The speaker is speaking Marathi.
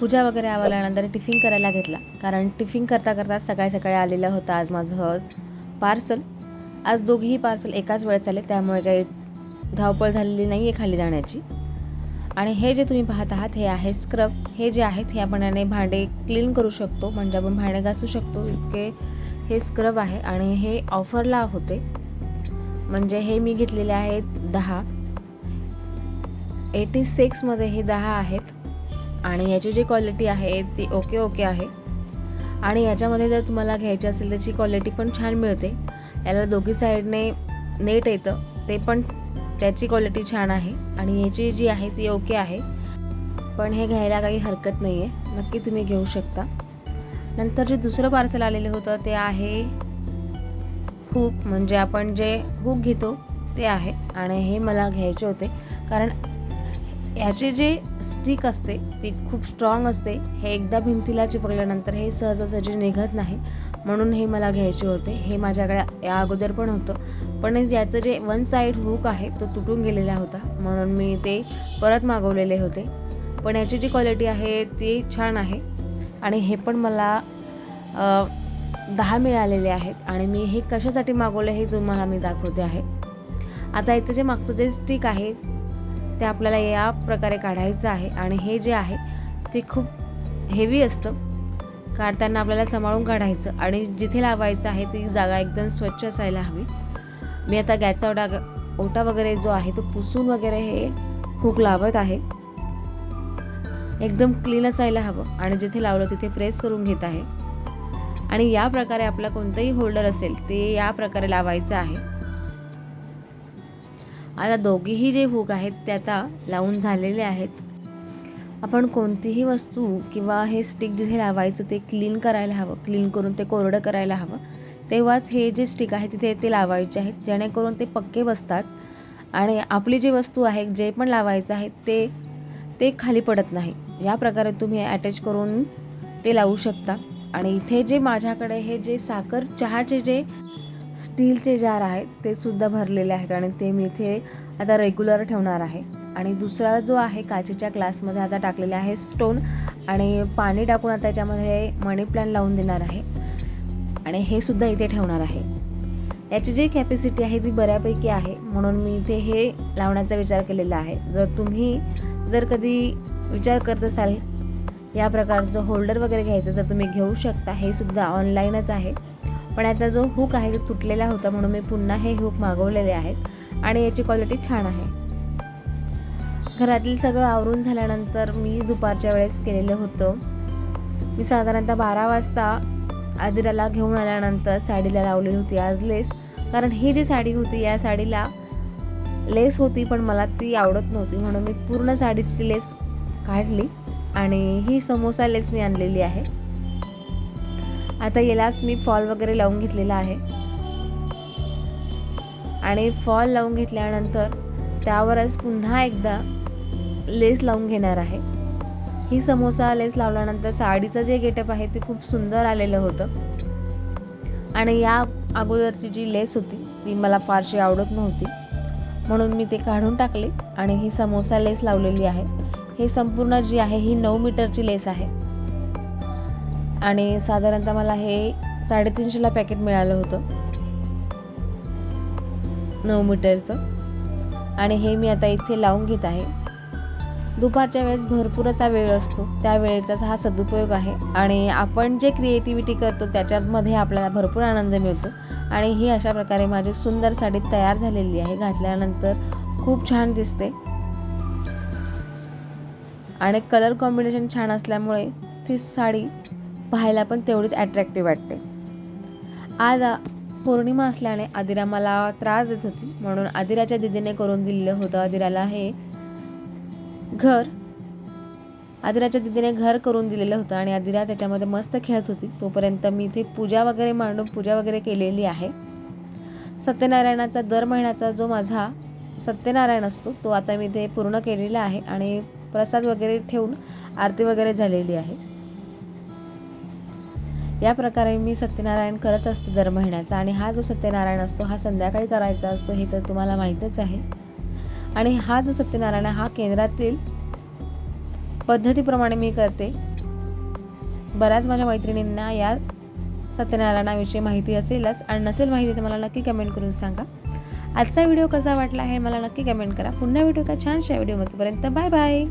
पूजा वगैरे आवरल्यानंतर टिफिन करायला घेतला. कारण टिफिन करता करता सकाळी सकाळी आलेलं होतं आज माझं पार्सल. आज दोघीही पार्सल एकाच वेळेस आले त्यामुळे काही धावपळ झालेली नाही आहे खाली जाण्याची. आणि हे जे तुम्ही पाहत आहात हे आहे स्क्रब. हे जे आहेत हे आपण याने भांडे क्लीन करू शकतो. म्हणजे आपण भांडे घासू शकतो. इतके हे स्क्रब आहे. आणि हे ऑफरला होते. म्हणजे हे मी घेतलेले आहेत दहा. एटी सिक्समध्ये हे दहा आहेत. आणि याची जी क्वालिटी आहे ती ओके ओके आहे. आणि याच्यामध्ये जर तुम्हाला घ्यायची असेल त्याची क्वालिटी पण छान मिळते. याला दोघी साईडने नेट येतं ते पण त्याची क्वालिटी छान आहे. आणि याची जी आहे ती ओके आहे. पण हे घ्यायला काही हरकत नाही आहे नक्की तुम्ही घेऊ शकता. नंतर जे दुसरं पार्सल आलेलं होतं ते आहे हुक म्हणजे आपण जे हुक घेतो ते आहे. आणि हे मला घ्यायचे होते. कारण ह्याचे जे स्टिक असते ती खूप स्ट्रॉंग असते. हे एकदा भिंतीला चिपकल्यानंतर हे सहजासहजी निघत नाही. म्हणून हे मला घ्यायचे होते. हे माझ्याकडे या अगोदर पण होतं. पण याचं जे वन साईड हुक आहे तो तुटून गेलेला होता. म्हणून मी ते परत मागवलेले होते. पण याची जी क्वालिटी आहे ती छान आहे. आणि हे पण मला दहा मिळालेले आहेत. आणि मी हे कशासाठी मागवले हे तुम्हाला मी दाखवते आहे. आता याचं जे मागचं जे स्टिक आहे ते आपल्याला या प्रकारे काढायचं आहे. आणि हे जे आहे ते खूप हेवी असतं. काढताना आपल्याला सांभाळून काढायचं. आणि जिथे लावायचं आहे ती जागा एकदम स्वच्छ असायला हवी. मी आता गॅसचा ओटा ओटा वगैरे जो आहे तो पुसून वगैरे हे हुक लावत आहे. एकदम क्लीन असायला हवं. आणि जिथे लावलं तिथे प्रेस करून घेत आहे. आणि या प्रकारे आपला कोणतंही होल्डर असेल ते या प्रकारे लावायचं आहे. आता दोघीही जे हुक आहेत ते आता लावून झालेले आहेत. आपण कोणतीही वस्तू किंवा हे स्टिक जिथे लावायचं ते क्लीन करायला हवं. क्लीन करून ते कोरडं करायला हवं. तेव्हाच हे जे स्टिक आहे तिथे ते लावायचे आहेत जेणेकरून ते पक्के बसतात. आणि आपली जी वस्तू आहे जे पण लावायचं आहे ते ते खाली पडत नाही. या प्रकारे तुम्ही अटॅच करून ते लावू शकता. आणि इथे जे माझ्याकडे हे जे साखर चहाचे जे स्टीलचे जार आहेत ते सुद्धा भरलेले आहेत आणि ते मी इथे आता रेग्युलर ठेवणार आहे. आणि दुसरा जो आहे काचेच्या ग्लासमध्ये आता टाकलेला आहे स्टोन आणि पाणी टाकून आता त्याच्यामध्ये मनी प्लॅन लावून देणार आहे. आणि हे सुद्धा इथे ठेवणार आहे. याची जी कॅपॅसिटी आहे ती बऱ्यापैकी आहे म्हणून मी इथे हे लावण्याचा विचार केलेला आहे. जर तुम्ही जर कधी विचार करत असाल या प्रकारचं होल्डर वगैरे घ्यायचं तर तुम्ही घेऊ शकता. हे सुद्धा ऑनलाईनच आहे. पण याचा जो हुक आहे तो तुटलेला होता म्हणून मी पुन्हा हे हुक मागवलेले आहेत आणि याची क्वालिटी छान आहे. घरातील सगळं आवरून झाल्यानंतर मी दुपारच्या वेळेस केलेलं होतं. मी साधारणतः बारा वाजता आदिराला घेऊन आल्यानंतर साडीला लावलेली होती. आज लेस कारण ही जी साडी होती या साडीला लेस होती पण मला ती आवडत नव्हती. म्हणून मी पूर्ण साडीची लेस काढली आणि ही समोसा लेस मी आणलेली आहे. आता यालाच मी फॉल वगैरे लावून घेतलेला आहे. आणि फॉल लावून घेतल्यानंतर त्यावरच पुन्हा एकदा लेस लावून घेणार आहे. ही समोसा लेस लावल्यानंतर साडीचं जे गेटअप आहे ते खूप सुंदर आलेलं होतं. आणि या अगोदरची जी लेस होती ती मला फारशी आवडत नव्हती. म्हणून मी ते काढून टाकले आणि ही समोसा लेस लावलेली आहे. ही संपूर्ण जी आहे ही नऊ मीटरची लेस आहे. आणि साधारणतः मला हे साडेतीनशेला पॅकेट मिळालं होतं. नऊ मीटरचं. आणि हे मी आता इथे लावून घेत आहे. दुपारच्या वेळेस भरपूर असा वेळ असतो. त्या वेळेचाच हा सदुपयोग आहे. आणि आपण जे क्रिएटिव्हिटी करतो त्याच्यामध्ये आपल्याला भरपूर आनंद मिळतो. आणि ही अशा प्रकारे माझी सुंदर साडी तयार झालेली आहे. घातल्यानंतर खूप छान दिसते. आणि कलर कॉम्बिनेशन छान असल्यामुळे ती साडी पाहायला पण तेवढीच ॲट्रॅक्टिव्ह वाटते. आज पौर्णिमा असल्याने आदिरा मला त्रास देत होती. म्हणून आदिराच्या दिदीने करून दिलेलं होतं आदिराला हे घर. आदिराच्या दिदीने घर करून दिलेलं होतं आणि आदिरा त्याच्यामध्ये मस्त खेळत होती. तोपर्यंत मी इथे पूजा वगैरे मांडून पूजा वगैरे केलेली आहे. सत्यनारायणाचा दर महिन्याचा जो माझा सत्यनारायण असतो तो आता मी इथे पूर्ण केलेला आहे आणि प्रसाद वगैरे ठेवून आरती वगैरे झालेली आहे. या प्रकारे मी सत्यनारायण करत असते दर महिन्याचा. आणि हा जो सत्यनारायण असतो हा संध्याकाळी करायचा असतो हे तर तुम्हाला माहीतच आहे. आणि हा जो सत्यनारायण हा केंद्रातील पद्धतीप्रमाणे मी करते. बऱ्याच माझ्या मैत्रिणींना या सत्यनारायणाविषयी माहिती असेलच. आणि नसेल माहिती तर मला नक्की कमेंट करून सांगा. आजचा व्हिडिओ कसा वाटला हे मला नक्की कमेंट करा. पुन्हा व्हिडिओ का छानशा व्हिडिओ मधपर्यंत बाय बाय.